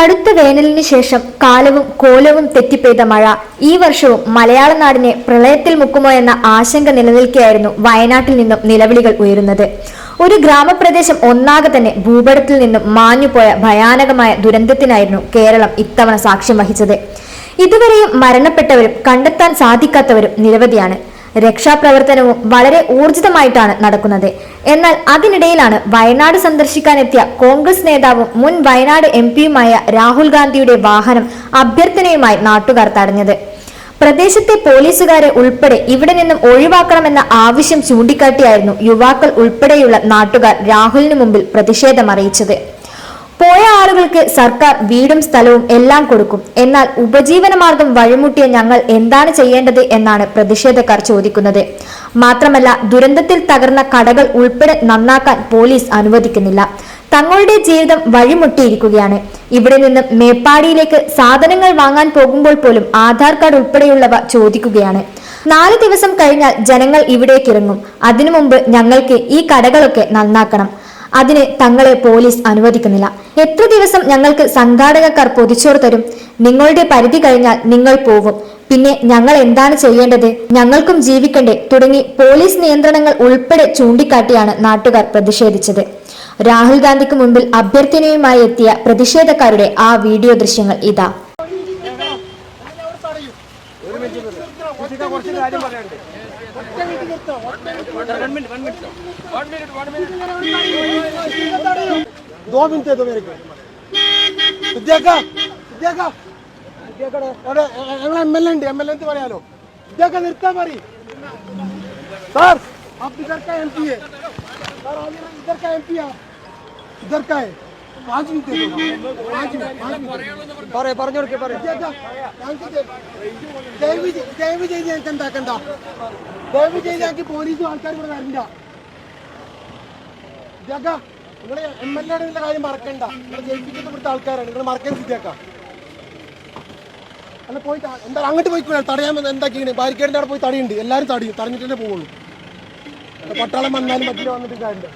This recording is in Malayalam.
കടുത്ത വേനലിന് ശേഷം കാലവും കോലവും തെറ്റിപ്പെയ്ത മഴ. ഈ വർഷവും മലയാള നാടിനെ പ്രളയത്തിൽ മുക്കുമോ എന്ന ആശങ്ക നിലനിൽക്കെയായിരുന്നു വയനാട്ടിൽ നിന്നും നിലവിളികൾ ഉയരുന്നത്. ഒരു ഗ്രാമപ്രദേശം ഒന്നാകെ തന്നെ ഭൂപടത്തിൽ നിന്നും മാഞ്ഞുപോയ ഭയാനകമായ ദുരന്തത്തിനായിരുന്നു കേരളം ഇത്തവണ സാക്ഷ്യം വഹിച്ചത്. ഇതുവരെയും മരണപ്പെട്ടവരും കണ്ടെത്താൻ സാധിക്കാത്തവരും നിരവധിയാണ്. രക്ഷാപ്രവർത്തനവും വളരെ ഊർജിതമായിട്ടാണ് നടക്കുന്നത്. എന്നാൽ അതിനിടയിലാണ് വയനാട് സന്ദർശിക്കാനെത്തിയ കോൺഗ്രസ് നേതാവും മുൻ വയനാട് എം പിയുമായ രാഹുൽ ഗാന്ധിയുടെ വാഹനം അഭ്യർത്ഥനയുമായി നാട്ടുകാർ തടഞ്ഞത്. പ്രദേശത്തെ പോലീസുകാരെ ഉൾപ്പെടെ ഇവിടെ നിന്നും ഒഴിവാക്കണമെന്ന ആവശ്യം ചൂണ്ടിക്കാട്ടിയായിരുന്നു യുവാക്കൾ ഉൾപ്പെടെയുള്ള നാട്ടുകാർ രാഹുലിനു മുമ്പിൽ പ്രതിഷേധമറിയിച്ചത് പോയ ആളുകൾക്ക് സർക്കാർ വീടും സ്ഥലവും എല്ലാം കൊടുക്കും. എന്നാൽ ഉപജീവനമാർഗം വഴിമുട്ടിയ ഞങ്ങൾ എന്താണ് ചെയ്യേണ്ടത് എന്നാണ് പ്രതിഷേധക്കാർ ചോദിക്കുന്നത്. മാത്രമല്ല ദുരന്തത്തിൽ തകർന്ന കടകൾ ഉൾപ്പെടെ നന്നാക്കാൻ പോലീസ് അനുവദിക്കുന്നില്ല. തങ്ങളുടെ ജീവിതം വഴിമുട്ടിയിരിക്കുകയാണ്. ഇവിടെ നിന്ന് മേപ്പാടിയിലേക്ക് സാധനങ്ങൾ വാങ്ങാൻ പോകുമ്പോൾ പോലും ആധാർ കാർഡ് ഉൾപ്പെടെയുള്ളവ ചോദിക്കുകയാണ്. നാല് ദിവസം കഴിഞ്ഞാൽ ജനങ്ങൾ ഇവിടേക്കിറങ്ങും അതിനു മുമ്പ് ഞങ്ങൾക്ക് ഈ കടകളൊക്കെ നന്നാക്കണം. അതിന് തങ്ങളെ പോലീസ് അനുവദിക്കുന്നില്ല. എത്ര ദിവസം ഞങ്ങൾക്ക് സംഘാടകക്കാർ പൊതിച്ചോറ് തരും? നിങ്ങളുടെ പരിധി കഴിഞ്ഞാൽ നിങ്ങൾ പോകും പിന്നെ ഞങ്ങൾ എന്താണ് ചെയ്യേണ്ടത്? ഞങ്ങൾക്കും ജീവിക്കണ്ടേ. തുടങ്ങി പോലീസ് നിയന്ത്രണങ്ങൾ ഉൾപ്പെടെ ചൂണ്ടിക്കാട്ടിയാണ് നാട്ടുകാർ പ്രതിഷേധിച്ചത്. രാഹുൽ ഗാന്ധിക്ക് മുമ്പിൽ അഭ്യർത്ഥനയുമായി എത്തിയ പ്രതിഷേധക്കാരുടെ ആ വീഡിയോ ദൃശ്യങ്ങൾ ഇതാ. പറയാനുണ്ട് दो मिनट दे दो मेरे को വിദ്യാക്ക വിദ്യാക്ക വിദ്യാക്കടെ അവിടെ ഞങ്ങൾ എം എൽ എ ഉണ്ട് എം എൽ എ എന്ന് പറയാലോ വിദ്യാക്ക നിർത്താൻ മതി സാർ आप इधर का एमपी है सर आप इधर का एमपी है इधर का है पाँच मिनट दे दो पाँच मिनट पाँच मिनट പറയ പറഞ്ഞു കൊടുക്കേ പറയ വിദ്യാക്ക ഞങ്ങൾക്ക് ദേ- ദയവ് ചെയ്ത് ദയവ് ചെയ്ത് ഞങ്ങൾക്ക് എന്താക്കണ്ട ദയവ് ചെയ്ത് ഞങ്ങൾക്ക് പോലീസും ആൾക്കാരും ഇവിടെ വരണ്ട വിദ്യാക്ക നിങ്ങൾ എം എൽ എയുടെ കാര്യം മറക്കണ്ട. നിങ്ങൾ ജയിപ്പിക്കുന്ന ഇവിടുത്തെ ആൾക്കാരാണ്. നിങ്ങൾ മറക്കാൻ വിദ്യാക്ക അല്ല പോയി എന്താ അങ്ങോട്ട് പോയി തടയാൻ എന്താക്കിയാണ് ബാരിക്കേഡിന്റെ അവിടെ പോയി തടിയുണ്ട്. എല്ലാവരും തടിയും തടഞ്ഞിട്ടേ പോവുള്ളൂ. പട്ടാളം വന്നാലും മറ്റേ വന്നിട്ട് കാര്യമില്ല.